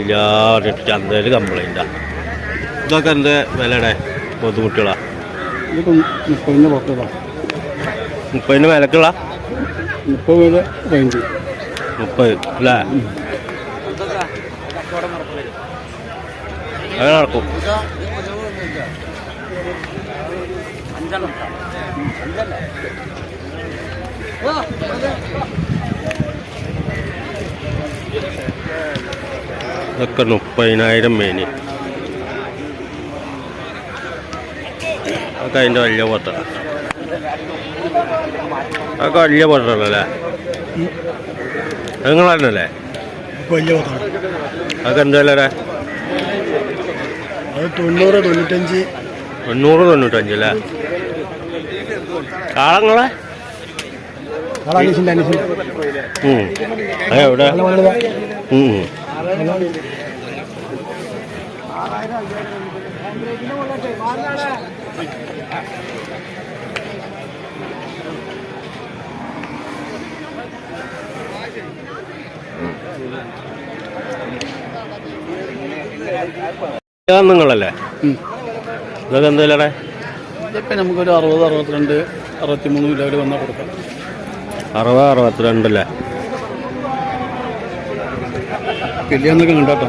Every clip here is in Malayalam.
ഇല്ലാതെ ചന്തയിൽ കംപ്ലൈന്റാ ഇതൊക്കെ എന്ത് വിലയുടെ ബുദ്ധിമുട്ടുകളാ? ഇതിപ്പം മുപ്പതിന്റെ പുറത്തതാണ് മുപ്പതിന് വിലക്കുള്ള മുപ്പത് വരെ റേഞ്ച് മുപ്പത് അല്ലേ? അങ്ങനെ നടക്കും? ഇതൊക്കെ മുപ്പതിനായിരം മേനി. അതൊക്കെ അതിന്റെ വലിയ പൊട്ട അതൊക്കെ വലിയ പൊട്ടല്ലേ നിങ്ങളല്ലേ വലിയ അതൊക്കെ എന്തല്ലേ അത് തൊണ്ണൂറ് തൊണ്ണൂറ്റഞ്ച്. തൊണ്ണൂറ് തൊണ്ണൂറ്റഞ്ച് അല്ലേ? കാളങ്ങളെ അനീസിന്റെ നിങ്ങളല്ലേ ഇതൊക്കെ എന്തായാലേ ഇതൊക്കെ നമുക്കൊരു അറുപത് അറുപത്തിരണ്ട് അറുപത്തിമൂന്ന് കിലോ വന്നാൽ കൊടുക്കാം. അറുപത് അറുപത്തിരണ്ടല്ലേ കല്യാണമൊക്കെ കണ്ടോട്ടോ.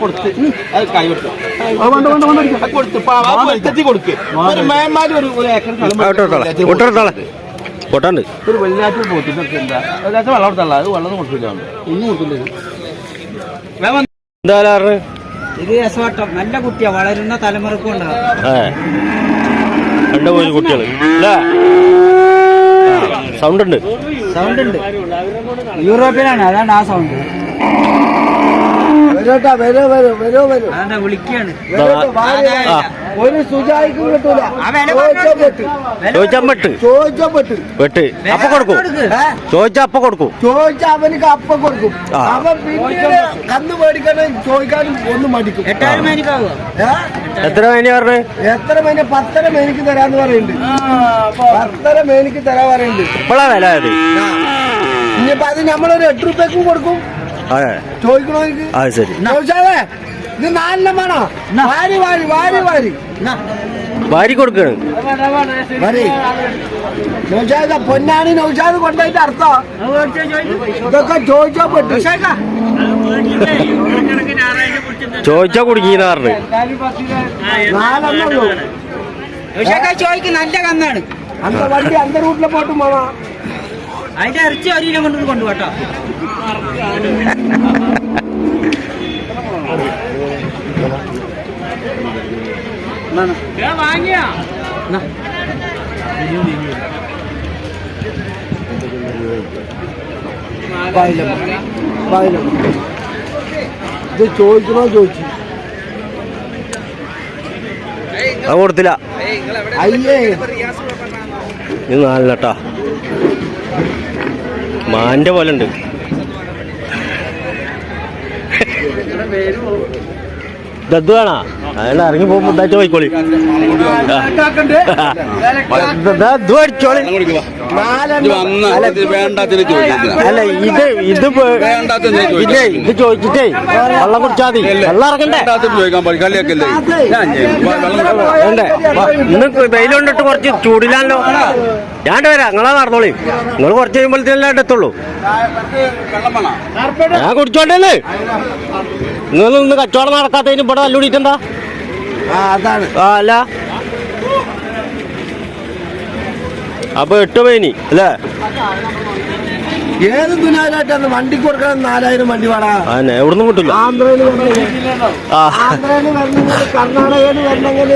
കൊടുത്ത് അത് കൈവിട്ടു ആ, വേണ്ട വേണ്ട വേണ്ട ഇരിക്ക്. കൊടുത്ത്. പാവത്തി കൊടുക്ക്. ഒരു മേന്മാര് ഒരു ഒരു ഏക്കർ സ്ഥലം വിട്ടോളെ വിട്ടോളെ പൊട്ടാണ്ട്. ഒരു വെള്ളിയാഴ്ച പോത്തിനൊക്കെ എന്താ? വെള്ളിയാഴ്ച വെള്ളം കൊടുത്തല്ല അത് വെള്ളം കൊടുത്തില്ല ഒന്നും കൊടുത്തില്ല ഇത്. എന്താ ഇത് രസവട്ടം. നല്ല കുട്ടിയാ. വളരുന്ന തലമുറക്കും ഉണ്ടാവും ഏ. രണ്ട് മൂന്ന് കുട്ടികൾ അല്ലേ സൗണ്ട് ഉണ്ട് സൗണ്ട് ഉണ്ട് യൂറോപ്പിലാണ് അതാണ് ആ സൗണ്ട്. വരോട്ടാ വരൂ വരൂ വരൂ വരൂ. വിളിക്കാണ്. ഒരു സുജായിക്കും കിട്ടൂല. ചോദിച്ചാ പെട്ട്. ചോദിച്ചാ പെട്ട്. പെട്ട്. അപ്പൊ കൊടുക്കും. ചോദിച്ചാ അപ്പൊ കൊടുക്കും. ചോദിച്ചാ അവനക്ക് അപ്പം കൊടുക്കും. അവൻ പിന്നീട് കന്ന് മേടിക്കാനും ചോദിക്കാനും ഒന്നും മടിക്കും? എത്ര മേനി പറഞ്ഞു? എത്ര മേനി? പത്തര മേനിക്ക് തരാന്ന് പറയുന്നുണ്ട് പത്തര മേനിക്ക് തരാ പറയുന്നുണ്ട് ഇപ്പോഴാ വില അത്. ഇനിയിപ്പോ അത് നമ്മളൊരു എട്ട് റുപ്യക്കും കൊടുക്കും. ചോദിക്കണോ അത് ശരി. ചോദിച്ചാലേ? ഇത് നാലെണ്ണം വേണോ? വാരി വാരി വാരി വാരി. വാരി കൊടുക്കാണ് നൗഷാദ പൊന്നാണി നൗഷാദ് കൊണ്ടുപോയിട്ട് അർത്ഥം. ഇതൊക്കെ ചോദിച്ചാ പറ്റും ചോദിച്ചാ കുടുങ്ങിന്ന് പറഞ്ഞു. നല്ല കന്നാണ്. അന്ത വണ്ടി അന്ത റൂട്ടിലെ പോട്ട് മാമാ അതിന്റെ ഇറച്ചി അരിയിലെ കൊണ്ടുപോയി കൊണ്ട് കൊണ്ടുപോട്ടോ. വാങ്ങിയാ. ഇത് ചോദിക്കണോ ചോദിച്ചു. അത് കൊടുത്തില്ല. അയ്യേ. ഇത് നാലിനട്ടാ മാന്റെ പോലെ ഉണ്ട്. ദദ്ദു വേണോ അയാൾ ഇറങ്ങി പോകുമ്പോ ഇതായിട്ട് പോയിക്കോളി. അല്ല ഇത് ഇത് ഇല്ലേ. ഇതേ ഇത് ചോദിച്ചിട്ടേ വെള്ളം കുടിച്ചാൽ മതി. വെള്ളം ഇറങ്ങണ്ടേ? ഇന്ന് വെയിലുണ്ടിട്ട് കുറച്ച് ചൂടില്ലല്ലോ ഞാൻ വരാം. നിങ്ങളാ നടന്നോളി. നിങ്ങൾ കുറച്ച് കഴിയുമ്പോഴത്തേനല്ലേ എടുത്തുള്ളൂ ഞാൻ കുടിച്ചോണ്ടല്ലേ നിങ്ങൾ ഇന്ന് കച്ചവടം നടക്കാത്തതിന് ഇവിടെ ആ അല്ല അപ്പൊ എട്ട് പേനി അല്ലേ? ഏത് ദുനാലായിട്ടാണ് വണ്ടി കൊടുക്കണം നാലായിരം വണ്ടി വേണം എവിടുന്ന് കിട്ടില്ല ആന്ധ്രയിൽ കർണാടകയിൽ വരണമെങ്കിൽ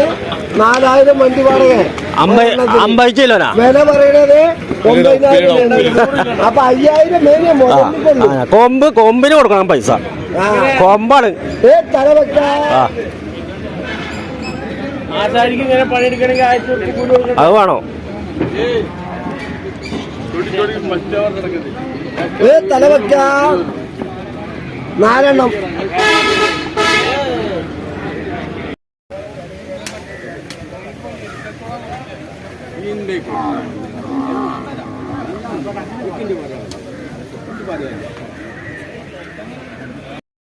നാലായിരം വണ്ടി വാടകേ വില പറയണത് അപ്പൊ അയ്യായിരം കൊമ്പ് കൊമ്പിന് കൊടുക്കണം പൈസ. കൊമ്പാണ്. ഏ തലവെക്ക ആ. അത് വേണോ? ഏ തലവെക്ക നാലെണ്ണം.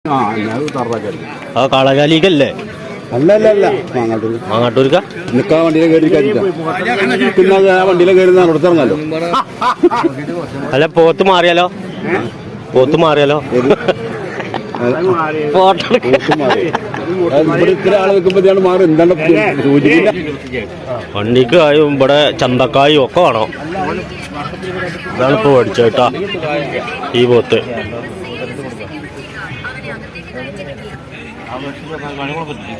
ആ കാളകാലിക്കല്ലേ തറവാക്കല്ലേ ആ കളകാലിക്കല്ലേ അല്ല അല്ല അല്ല മാങ്ങാട്ടൂർ മാങ്ങാട്ടൂർക്ക? നിക്കാ വണ്ടിയിലെ കയറിക്കാതിരിക്കാം പിന്നെ ആ വണ്ടിയിലെ അല്ല പോത്ത് മാറിയാലോ? പോത്ത് മാറിയാലോ? ഫോട്ടോ ഇവിടെ ഇത്ര ആൾ മാറും എന്താണ് വണ്ടിക്ക് ഇവിടെ ചന്തക്കായും ഒക്കെ വേണോ. ഇതാണ് ഇപ്പൊ മേടിച്ചേട്ടാ ഈ പോത്ത്. അകത്തേക്ക് കയറ്റി കിട്ടിയ